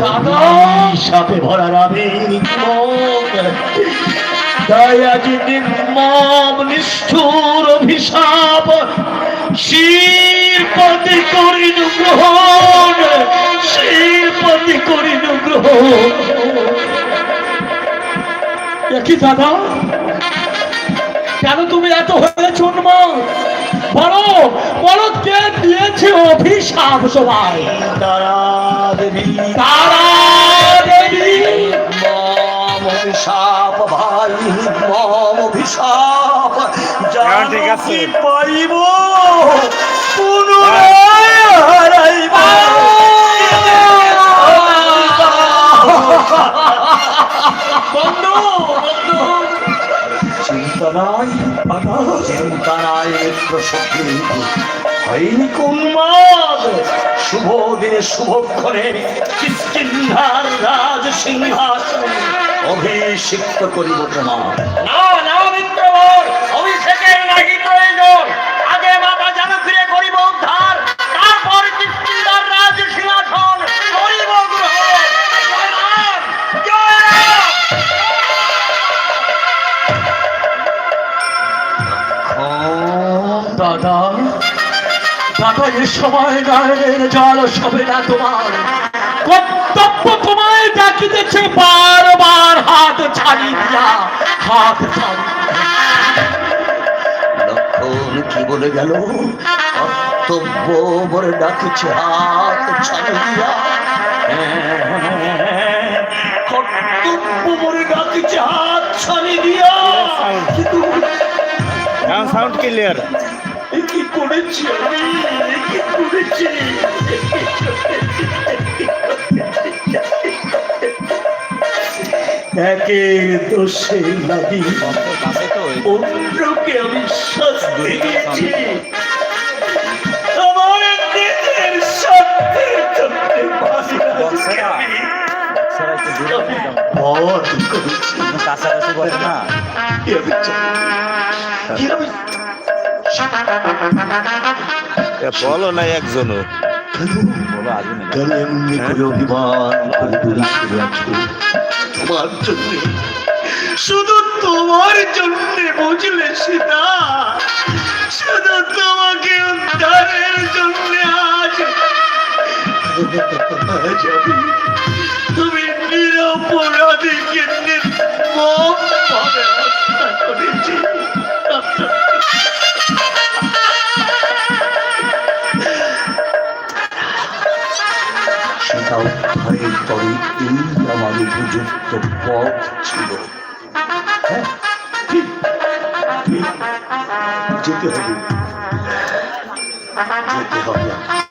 দাদা সাপে ভরা রাবে তাই আজ নির্মম নিষ্ঠুর অভিশাপ, শিরপতি করিনু গ্রহণ, শিরপতি করিনু গ্রহণ। কি দাদা? কেন তুমি এত হয়ে উন্মাদ বলো বলো কে দিয়েছে অভিশাপ সবাই? তারা দেবী তারা চিন্তা নাই চিন্তা নাই মিত্র সখী হয়নি উন্মাদ শুভ দিনে শুভক্ষণে কিষ্কিন্ধার রাজ সিংহাসন অভিষিক্ত করিব তোমার। দাদা দাদা এ সময় গায়ের জল সবে না তোমার কর্তব্য তোমায় ডাকিতেছে বারবার হাত ছাড়ি দিয়া হাত ছাড়ি লক্ষণ কি বলে গেল কর্তব্য বলে ডাকছে হাত ছাড়িয়া হ্যাঁ, কর্তব্য বলে ডাকছে সাউন্ড ক্লিয়ার কি করেছি কি করেছি একে দোষে লাগি অন্যকে আমি শাস্তি দিয়েছি। আমার নিজের স্বার্থের জন্য কাছাকাছি বলে না। বলো না একজনও। শুধু তোমার জন্য বুঝলে সীতা শুধু তোমাকে উদ্ধারের জন্য আজ তুমি নিরপরাধীকে নির্মম সেটা উদ্ধারের পরে এই আমার উপযুক্ত পথ ছিল হ্যাঁ, ঠিক। যেতে হবে যেতে হবে